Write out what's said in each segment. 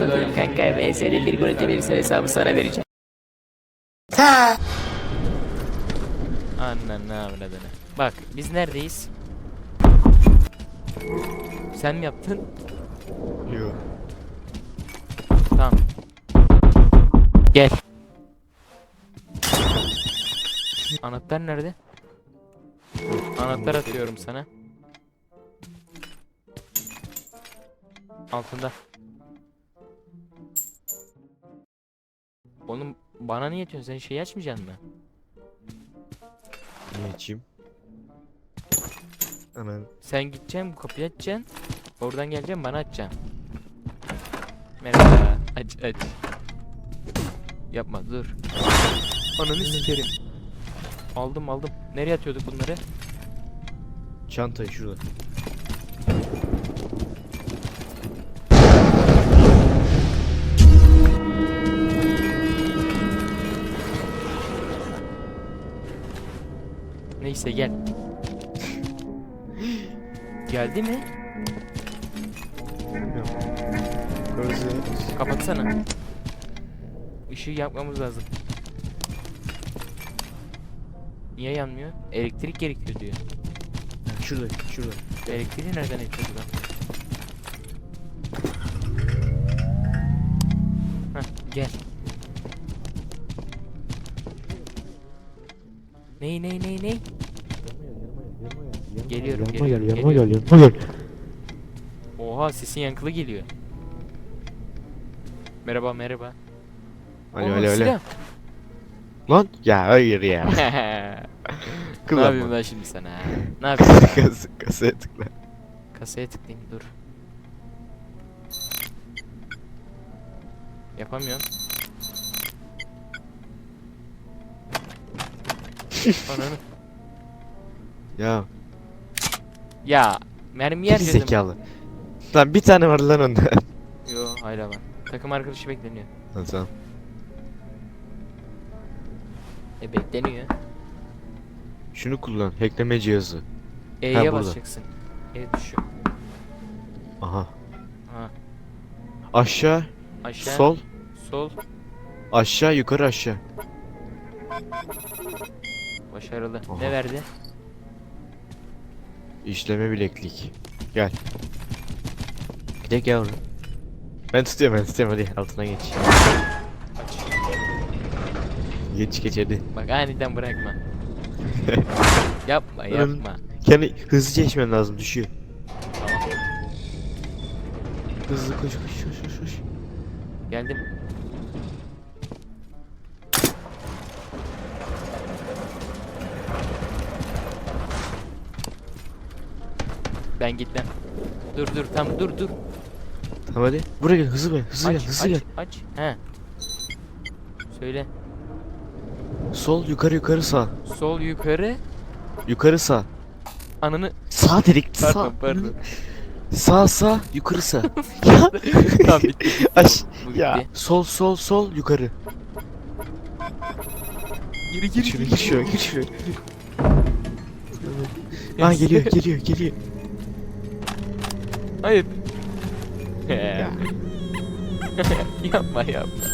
satıyorum kanka. VS'de bir gol atabilirsen hesabı sana vereceğim. Annen ne avradını. Bak biz neredeyiz? Sen mi yaptın? Yok. Tamam. Gel. Anahtar nerede? Anahtar atıyorum sana. Altında. Oğlum bana niye atıyorsun? Sen şeyi açmayacaksın mı? Ne içeyim? Hemen. Sen gideceksin bu kapıyı açacaksın. Oradan geleceksin bana açacaksın. Merhaba. Aç aç. Yapma dur. Ananı sikerim. Aldım aldım. Nereye atıyorduk bunları? Çantayı şurada. Neyse gel. Geldi mi? Bilmiyorum. Yukarısı. Kapatsana. Işığı yakmamız lazım. Niye yanmıyor? Elektrik gerekiyor diyor. Şurada, şurada. Elektriği nereden yapıyordu lan? Heh, gel. Ney ney ney ney? Geliyorum, Yanıma gel, geliyorum, yanıma gel, geliyorum. yanıma gel. Oha sesin yankılı geliyor. Merhaba merhaba. Alo, alo, alo. Lan ya hayır ya. ne yapayım ben şimdi sana? Ne yapayım? Kas, kasaya tıkla. Kasaya tıklayayım dur. Yapamıyorum. Ananı. Ya Ya mermi geri yer dedim. zekalı. Lan bir tane var lan onda. Yo hala var. Takım arkadaşı bekleniyor. Lan tamam. E bekleniyor. Şunu kullan. Hackleme cihazı. E'ye burada. basacaksın. E tuşu. Aha. Ha. Aşağı, Aşağı. sol, Sol. aşağı, yukarı, aşağı. Başarılı. Aha. Ne verdi? İşleme bileklik. Gel. Gidek yavrum. Ben tutuyorum ben tutuyorum hadi altına geç. Geç geç hadi. Bak aniden bırakma. yapma yapma. Kendi hızlıca geçmen lazım düşüyor. Tamam. Hızlı koş koş. Ben gitmem. Dur dur tam dur dur. Tamam hadi. Buraya gel hızlı gel hızlı aç gel hızlı aç gel. aç. He. Söyle. Sol yukarı yukarı sağ. Sol yukarı. Yukarı sağ. Ananı. Sağ dedik sağ. Pardon pardon. Sağ sağ yukarı sağ. tamam bitti. Aş. Bu Ya. gitti. Sol sol sol yukarı. Gir şuraya gir şuraya gir şuraya. Aa geliyor geliyor geliyor. Hayır. Ya. yapma yapma.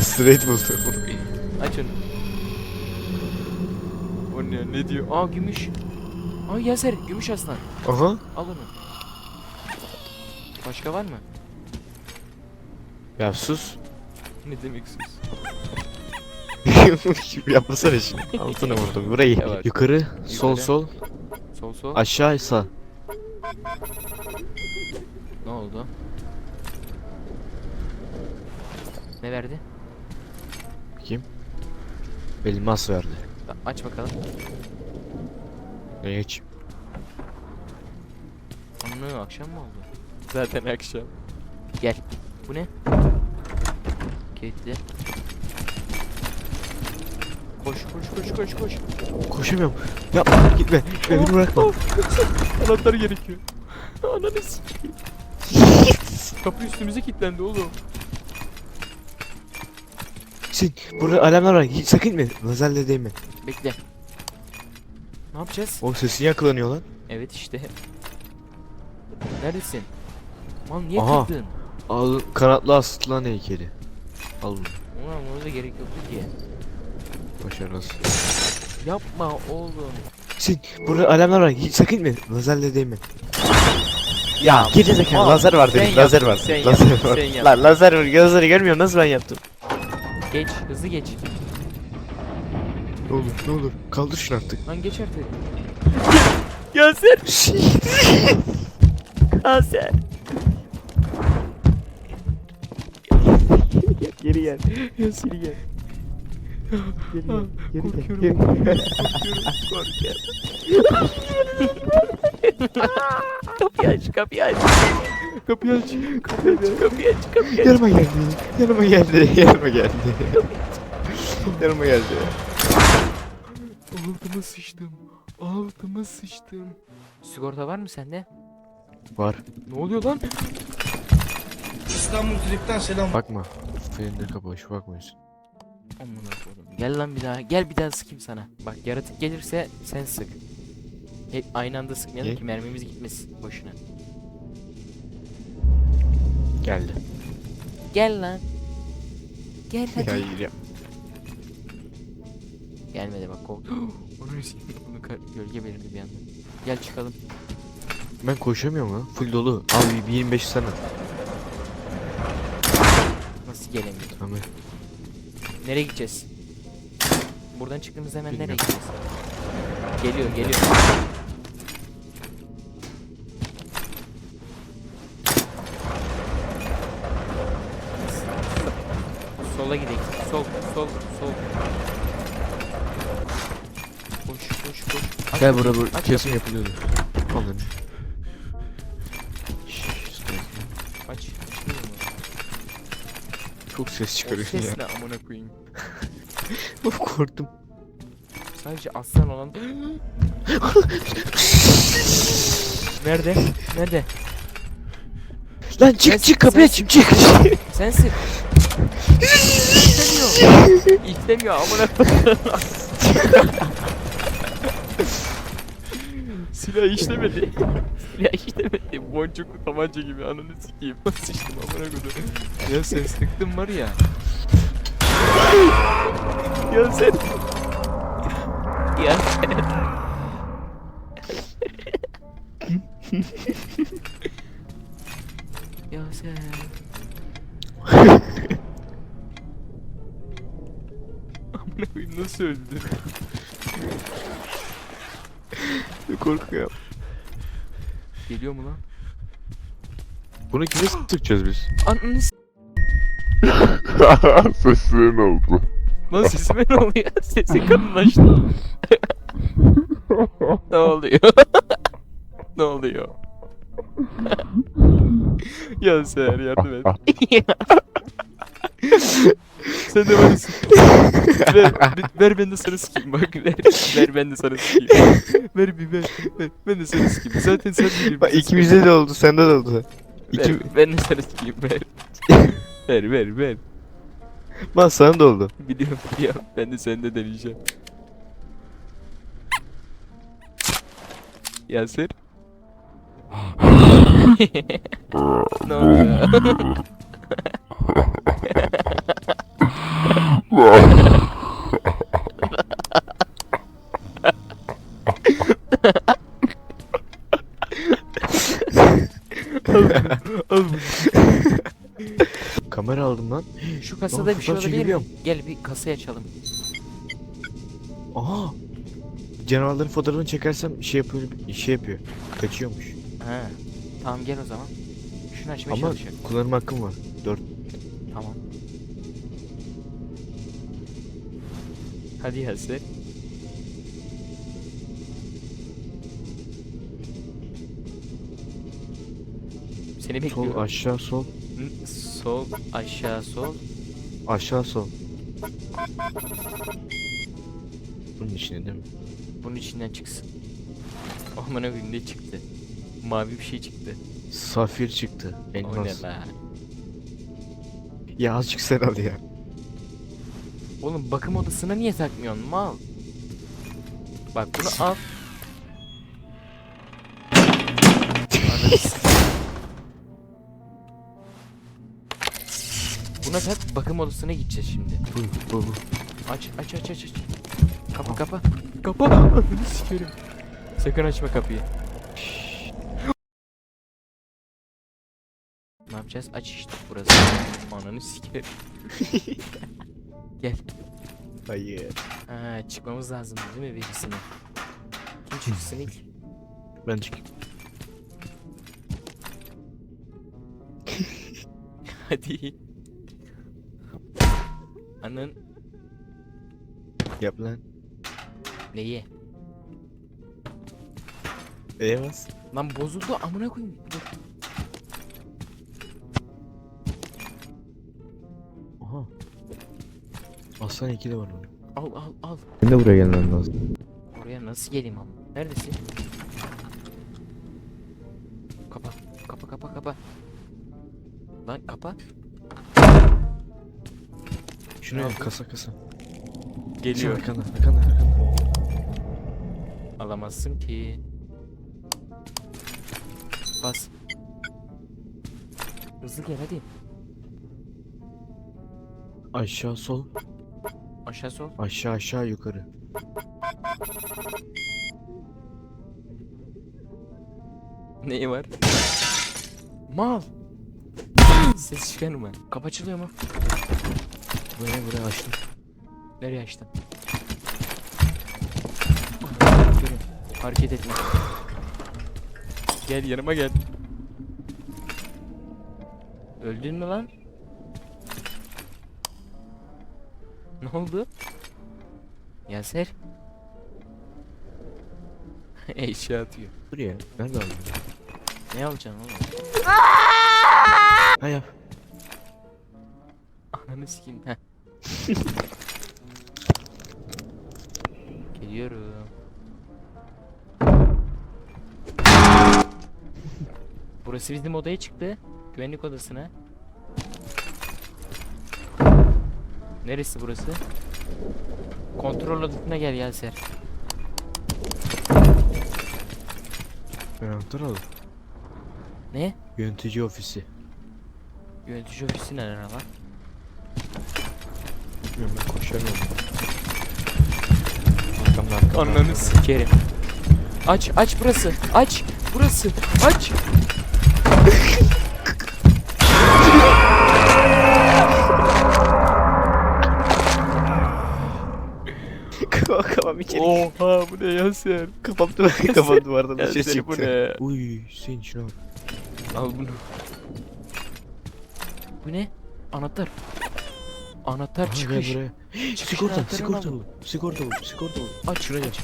Straight buldum. Aç onu. O ne, ne diyor? Aa gümüş. Aa Yaser gümüş aslan. Aha. Al onu. Başka var mı? Ya sus. Ne demek sus? Yapmasana şimdi. Altına vurdum. Burayı. Yukarı, Yukarı. sol, Sol sol. aşağı sağ. Ne oldu? Ne verdi? Kim? Elmas verdi. Aç bakalım. Ne geç? Anlı akşam mı oldu? Zaten akşam. Gel. Bu ne? Kilitli. Koş koş koş koş koş. Koşamıyorum. Yapma gitme. Gitme beni bırakma. Anahtar gerekiyor. Ananı sikeyim. Kapı üstümüze kilitlendi oğlum. Sen burada alarmlar var. Hiç sakın gitme. Lazerle değme. Bekle. Ne yapacağız? O sesin yakalanıyor lan. Evet işte. Neredesin? Lan niye Aha. kırdın? Al kanatlı aslan heykeli. Al bunu. Ulan ona da gerek yoktu ki. Başarınız. Yapma oğlum. Sin burada alarmlar var. Hiç sakın gitme. Lazerle değme. Ya geri zekalı Aa, lazer var sen dedim. Lazer var. sen yap, lazer var. sen. Lan lazer var. Lazeri görmüyor nasıl ben yaptım? Geç hızlı geç. Ne olur ne olur. Kaldır şunu artık. Lan geç artık. Yaser. Yaser. geri gel. Yasin gel. Geri gel. Geri Korkuyorum. gel. Kapıyı aç kapıyı aç. Kapıyı aç. Kapıyı aç kapıyı aç kapıyı aç. Yanıma geldi. Yanıma geldi. Yanıma geldi. Yanıma geldi. Altıma sıçtım. Altıma sıçtım. Sigorta var mı sende? Var. Ne oluyor lan? İstanbul Trip'ten selam. Bakma. Fenerleri kapa. Şu bakmıyorsun. Amına koydum. Gel lan bir daha. Gel bir daha sıkayım sana. Bak yaratık gelirse sen sık. Hep aynı anda sıkmayalım Niye? ki mermimiz gitmesin boşuna. Geldi. Gel lan. Gel hadi. Ya. Gelmedi bak korktu. Onu. Onu kar- gölge belirdi bir anda. Gel çıkalım. Ben koşamıyorum lan. Full dolu. Abi bir 25 sana. Nasıl gelemiyor? Tamam. Nereye gideceğiz? Buradan çıktığımızda hemen nereye Bilmiyorum. gideceğiz? Geliyor geliyor. Sola gidelim. Sol, sol, sol. Koş, koş, koş. Aç Gel kapıyı, burada bu aç kesim yapılıyordu. Ses O çıkarıyorsun ya. ses ne amına koyayım. Of korktum. Sadece aslan olan... Nerede? Nerede? Lan çık çık sen- çık çık. Sensin. İstemiyor. İstemiyor amına koyayım. Silah işlemedi. Silah işlemedi. Boncuklu tabanca gibi ananı sikeyim. Sıçtım amına koyayım. Ya sen sıktın var ya. ya sen. Ya sen. ya sen. Amına koyayım nasıl öldü? Korkuyorum. Geliyor mu lan? Bunu kime sıkacağız biz? Ananı s- Seslerin oldu. Lan sesime ne oluyor? Sesi kalınlaştı. ne oluyor? ne oluyor? ya Seher yardım et. Sen de bana sık. ver, ver ben de sana sıkayım bak ver. Ver ben de sana sıkayım. ver bir ver, ver. Ben de sana sıkayım. Zaten sen de Bak ikimizde de oldu sende de oldu. Ver, İki... ben de sana sıkayım ver. ver ver ver. Bak sana da oldu. Biliyorum biliyorum. Ben de sende deneyeceğim. Yasir. ne oluyor? Kamera aldım lan. Şu kasada bir şey fotoğraf olabilir mi? Gel bir kasayı açalım. Aa. Canavarların fotoğrafını çekersem şey yapıyor, şey yapıyor. Kaçıyormuş. Ha. Tamam gel o zaman. Şunu açmaya Ama çalışıyorum. kullanım hakkım var. 4. Hadi Yasir. Seni bekliyorum. Sol aşağı sol. Hı, Sol, aşağı, sol. Aşağı sol. Bunun içine değil mi? Bunun içinden çıksın. Aman koyayım ne çıktı? Mavi bir şey çıktı. Safir çıktı. O Elmas. ne la? Ya azıcık sen al ya. Oğlum bakım odasına niye takmıyorsun mal? Bak bunu al. Buna tak bakım odasına gideceğiz şimdi. Aç aç aç aç aç. Kapa kapa. Kapa. Sikerim. Sakın açma kapıyı. ne yapacağız? Aç işte burası. Ananı sikerim. Gel. Hayır. Ha, çıkmamız lazım değil mi birisine? Kim çıksın ilk? Ben çık. Hadi. Anın Yap lan. neyi? Bas. Lan bozuldu amına koyayım. Dur. Aslan 2 de var orada. Al al al. Ben de buraya gelmem lazım. Oraya nasıl geleyim ama? Neredesin? Kapa. Kapa kapa kapa. Lan kapa. Ne yapıyor? kasa kasa. Geliyor. Arkanda arkanda arkanda. Alamazsın ki. Bas. Hızlı gel hadi. Aşağı sol. Aşağı sol. Aşağı aşağı yukarı. Neyi var? Mal. Ses çıkarma. Kapı açılıyor mu? Buraya buraya açtım. Nereye açtın? Yürü. Hareket etme. Gel yanıma gel. Öldün mü lan? Ne oldu? Yaser. Eşya atıyor. Buraya. Nerede aldın? Ne alacaksın oğlum? Ha yap. Ananı sikeyim. Heh. Geliyorum. Burası bizim odaya çıktı. Güvenlik odasına. Neresi burası? Kontrol odasına gel Yaser. Ben anahtar aldım. Ne? Yönetici ofisi. Yönetici ofisi nerede lan? Bilmiyorum ben koşamıyorum. Arkamda arkamda. Ananı sikerim. Aç aç burası. Aç burası. Aç. Kafam içeri. Oha bu ne Yaser? Kafam duvar kafam duvardan Ya dışarı seni bu çıktı. ne? Uy sen şuna bak. Al bunu. Bu ne? Anahtar. Anahtar Aha, çıkış. gel buraya. Çıkış Sigorta anahtarını sigorta al. bu. Sigorta bu. Sigorta bu. Aç şurayı aç.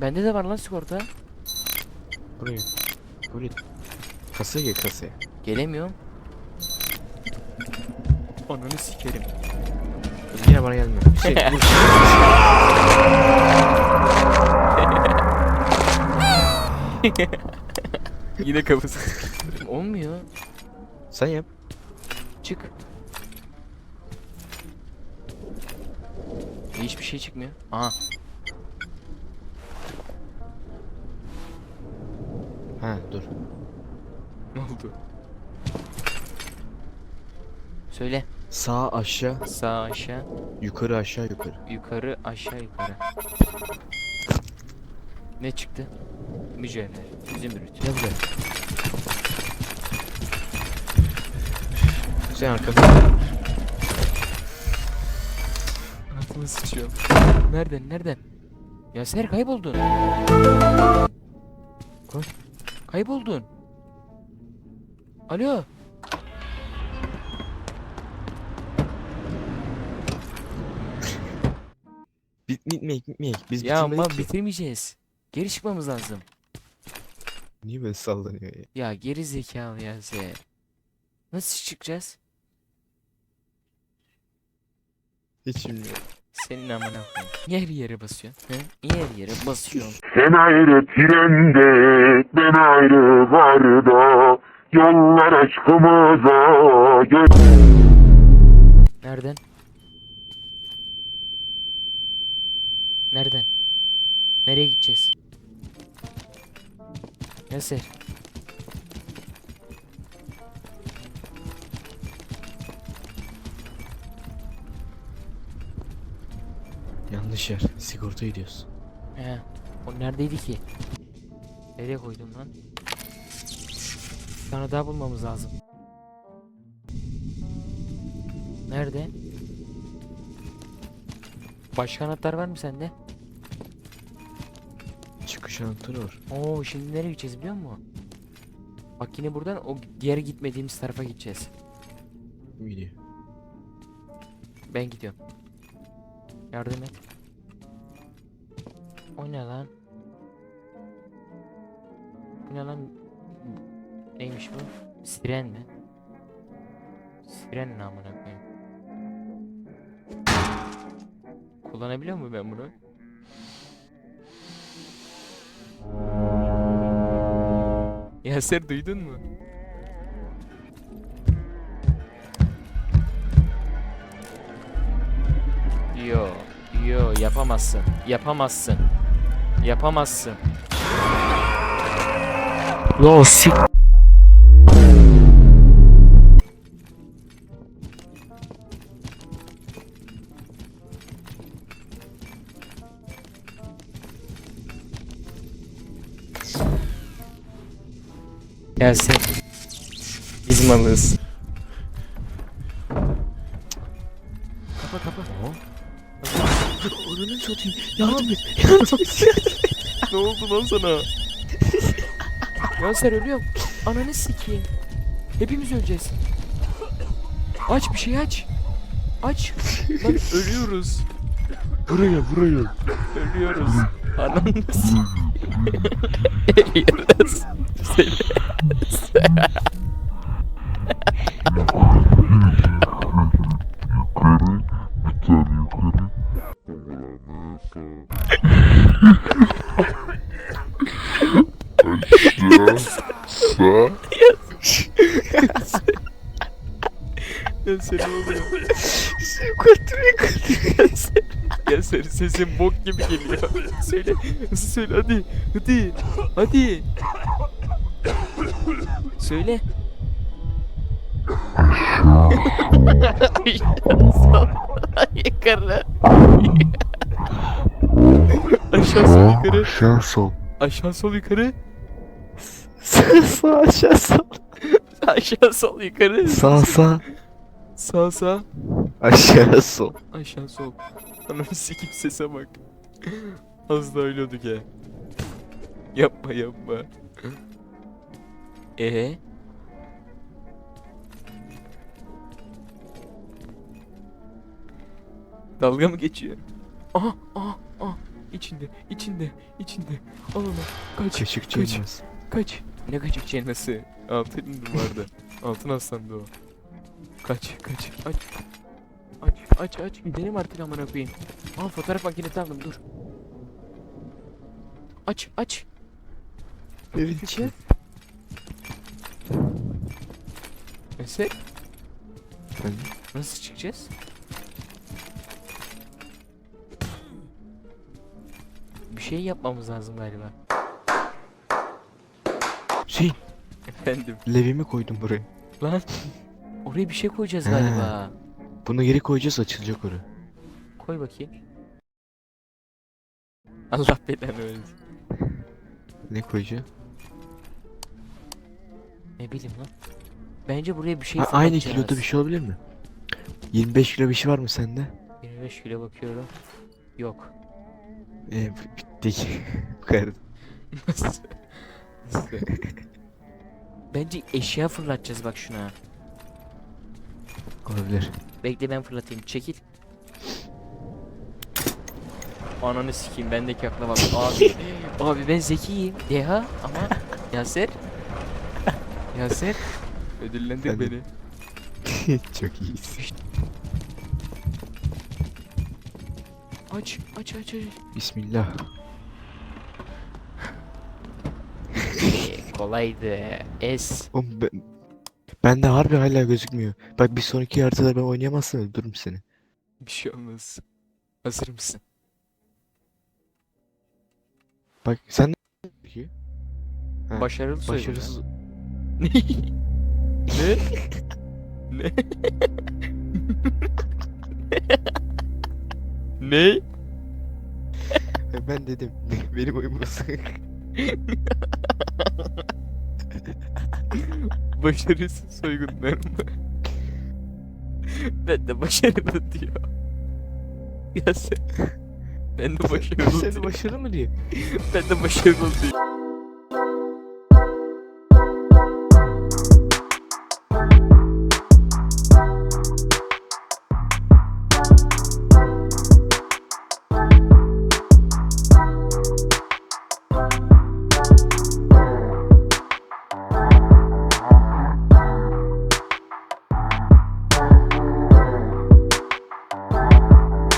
Bende de var lan sigorta. Buraya. Buraya. Kasaya gel kasaya. Gelemiyorum. Ananı sikerim. Yine bana. Hüseyin vur. Yine kafası. Olmuyor. Sen yap. Çık. Hiçbir şey çıkmıyor. Aha. Ha dur. Ne oldu? Söyle. Sağ aşağı. Sağ aşağı, Yukarı aşağı yukarı. yukarı aşağı yukarı. Ne çıktı? Mücevher, zümrüt. Gel buraya. Sen arkada. Altıma sıçıyorum. Nereden, nereden? Ya Ser kayboldun. Koy. Kayboldun. Alo. Bit bitmeyek bitmeyek. Biz ya ama bitirmedik ki. bitirmeyeceğiz. Geri çıkmamız lazım. Niye böyle sallanıyor ya? Ya geri zekalı ya Ser. Nasıl çıkacağız? Hiç bilmiyorum. Senin amına koyayım. Niye her yere basıyorsun? He? Niye her yere basıyorsun? Sen ayrı trende, ben ayrı garda, yollar aşkımıza gö- Nereden? Nereden? Nereye gideceğiz? Nasıl? Yanlış yer. Sigorta ediyoruz. He. O neredeydi ki? Nereye koydum lan? Bir tane daha bulmamız lazım. Nerede? Başka anahtar var mı sende? Çıkış anahtarı var. Oo şimdi nereye gideceğiz biliyor musun? Bak yine buradan o diğer gitmediğimiz tarafa gideceğiz. Gidiyor. Ben gidiyorum. Yardım et. O ne lan? Bu ne lan? Neymiş bu? Siren mi? Siren ne amına koyayım? Kullanabiliyor muyum ben bunu? Yaser duydun mu? Yo, yo yapamazsın. Yapamazsın. Yapamazsın. Yo sik. Gelsin. Biz malız. Kapa kapa. Onu satayım. Yardım et. Ne oldu lan sana? ya sen ölüyorum. Ananı sikeyim. Hepimiz öleceğiz. Aç bir şey aç. Aç. Lan ölüyoruz. Buraya buraya. Ölüyoruz. Ananı sikeyim. Ölüyoruz. Seni. Yukarı. Bir tane yukarı. Aşağı. Sağ. Ya sen ne oluyor? Götürüyor götürüyor. Ya senin sesin bok gibi geliyor. Söyle. Söyle hadi. Hadi. Hadi. Söyle. Yukarı. Aşağı sol yukarı. Aşağı sol. Aşağı sol yukarı. Sağ sağ aşağı sağ. Aşağı sol yukarı. Sağ sağ. Sağ sağ. Aşağı sol. Aşağı sol. Ananı sikip sese bak. Az daha ölüyorduk ya. Yapma yapma. Ee? Dalga mı geçiyor? Aha aha aha. İçinde, içinde, içinde. Al onu. Kaç, Kaşık kaç, çelmez. kaç. Ne kaçık çenesi? Altın vardı. Altın aslandı o. Kaç, kaç, aç. Aç, aç, aç. Gidelim artık amına koyayım. Aa fotoğraf makinesi aldım dur. Aç, aç. Evet içi. Ben nasıl çıkacağız? Bir şey yapmamız lazım galiba. Şey, Efendim. levimi koydum buraya. Lan. Oraya bir şey koyacağız He. galiba. Bunu geri koyacağız açılacak orası. Koy bakayım. Allah belanı versin. Ne koyacağız? Ne bileyim lan. Bence buraya bir şey Ha, aynı kiloda bir şey olabilir mi? 25 kilo bir şey var mı sende? 25 kilo bakıyorum. Yok. Ee, bitti. Bu kadar. Nasıl? Nasıl? Bence eşya fırlatacağız bak şuna. Olabilir. Bekle ben fırlatayım. Çekil. Ananı sikeyim bendeki akla bak. Abi. abi ben zekiyim. Deha ama Yaser. Yaser. Ödüllendir beni. Çok iyisin. Aç aç aç aç. Bismillah. Kolaydı. Es. Oğlum ben... Bende harbi hala gözükmüyor. Bak bir sonraki haritada ben oynayamazsam öldürürüm seni. Bir şey olmaz. Hazır mısın? Bak sen ne Başarılı söyle. Başarısız. ne? ne? ne? Ben dedim. Benim oyum burası. Başarısız soygunlar mı? ben de başarılı diyor. Ya sen... Ben de başarılı Sen diyor. başarılı mı diyor? Ben de başarılı diyor.